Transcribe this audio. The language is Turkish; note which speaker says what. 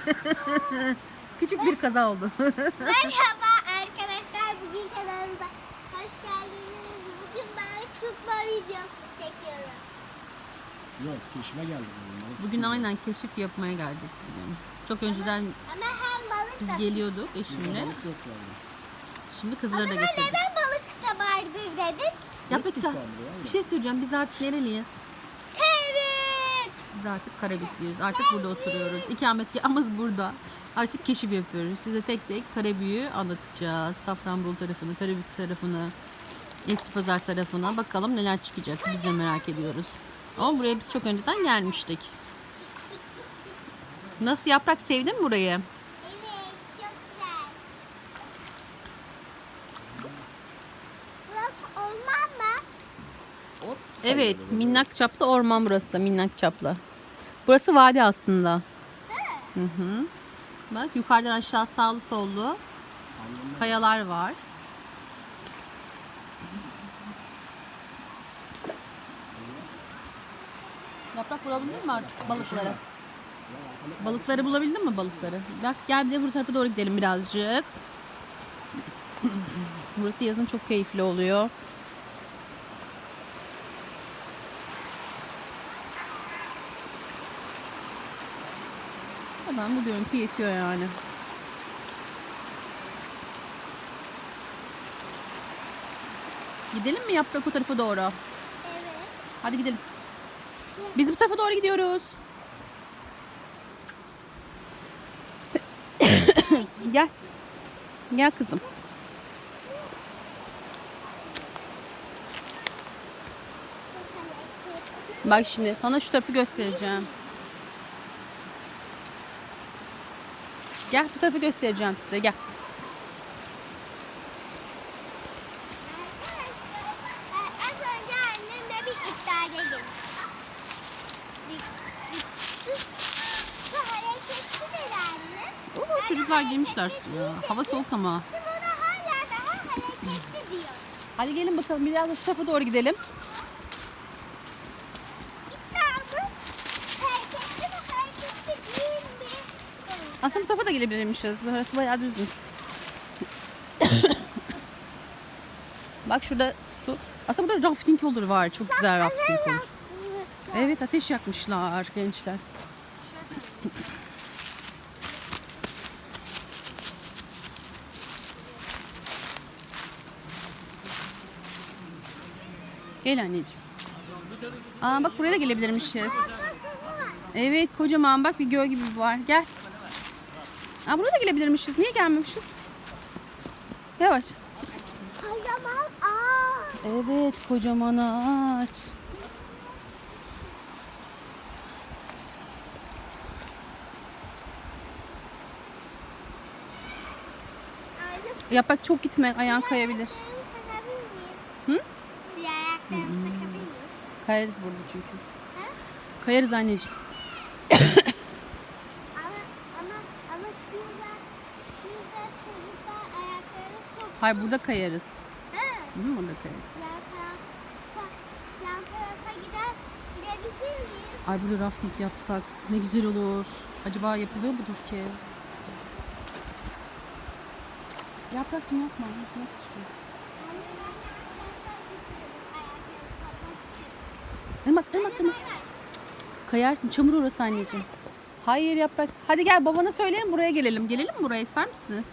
Speaker 1: Küçük bir kaza oldu.
Speaker 2: Merhaba arkadaşlar. Bugün kanalımıza hoş geldiniz. Bugün ben tutma videosu çekiyorum.
Speaker 3: Yok keşime geldi bugün.
Speaker 1: Bugün aynen keşif yapmaya geldik. bugün. Çok önceden
Speaker 2: Ama hem balık
Speaker 1: biz geliyorduk eşimle.
Speaker 3: balık yok yani.
Speaker 1: Şimdi kızları da
Speaker 2: Ama
Speaker 1: getirdik.
Speaker 2: neden balık da vardır dedin?
Speaker 1: Da
Speaker 3: tuttu buraya,
Speaker 1: bir şey söyleyeceğim. Biz artık nereliyiz? Biz artık Karabük'lüyüz. Artık burada oturuyoruz. İkametgahımız burada. Artık keşif yapıyoruz. Size tek tek Karabük'ü anlatacağız. Safranbolu tarafını, Karabük tarafını, Eski Pazar tarafına. Bakalım neler çıkacak. Biz de merak ediyoruz. Ama buraya biz çok önceden gelmiştik. Nasıl yaprak sevdin burayı?
Speaker 2: Evet çok güzel. Burası orman mı?
Speaker 3: Hop,
Speaker 1: Evet, minnak çaplı orman burası. Minnak çaplı. Burası vadi aslında. Hı hı. Bak yukarıdan aşağı sağlı sollu kayalar var. Yaprak bulabildin mi balıkları? Balıkları bulabildin mi balıkları? Bak gel bir de bu tarafa doğru gidelim birazcık. Burası yazın çok keyifli oluyor. Adam bu görüntü yetiyor yani. Gidelim mi yaprak o tarafa doğru?
Speaker 2: Evet.
Speaker 1: Hadi gidelim. Biz bu tarafa doğru gidiyoruz. Gel. Gel kızım. Bak şimdi sana şu tarafı göstereceğim. Gel bu tarafı göstereceğim size gel. Oo, çocuklar girmişler suya. Hava soğuk ama. Hadi gelin bakalım biraz da şu tarafa doğru gidelim. Aslında bu tarafa da gelebilirmişiz. Burası bayağı düzmüş. Bak şurada su. Aslında burada rafting olur var. Çok güzel rafting olur. Evet ateş yakmışlar gençler. Gel anneciğim. Aa bak buraya da gelebilirmişiz. Evet kocaman bak bir göl gibi var. Gel. Aa buraya da gelebilirmişiz. Niye gelmemişiz? Yavaş.
Speaker 2: Kocaman ağaç.
Speaker 1: Evet kocaman ağaç. Yaprak çok gitme ayağın kayabilir. Hı?
Speaker 2: Siyah ayaklarımı sakabilir miyim?
Speaker 1: Kayarız burada çünkü. Kayarız anneciğim.
Speaker 2: Ama ama ama şurada şurada çocuklar ayaklarını sok.
Speaker 1: Hayır burada kayarız.
Speaker 2: Ha?
Speaker 1: Hı, burada kayarız.
Speaker 2: Yan tarafa, yan tarafa gider gidebilir miyim?
Speaker 1: Ay burada rafting yapsak ne güzel olur. Acaba yapılıyor mudur ki? Yaprakçım yapma. Nasıl çıkıyor? Irmak, ırmak, ırmak. Kayarsın. Çamur orası anneciğim. Hayır yaprak. Hadi gel babana söyleyelim buraya gelelim. Gelelim mi buraya ister misiniz?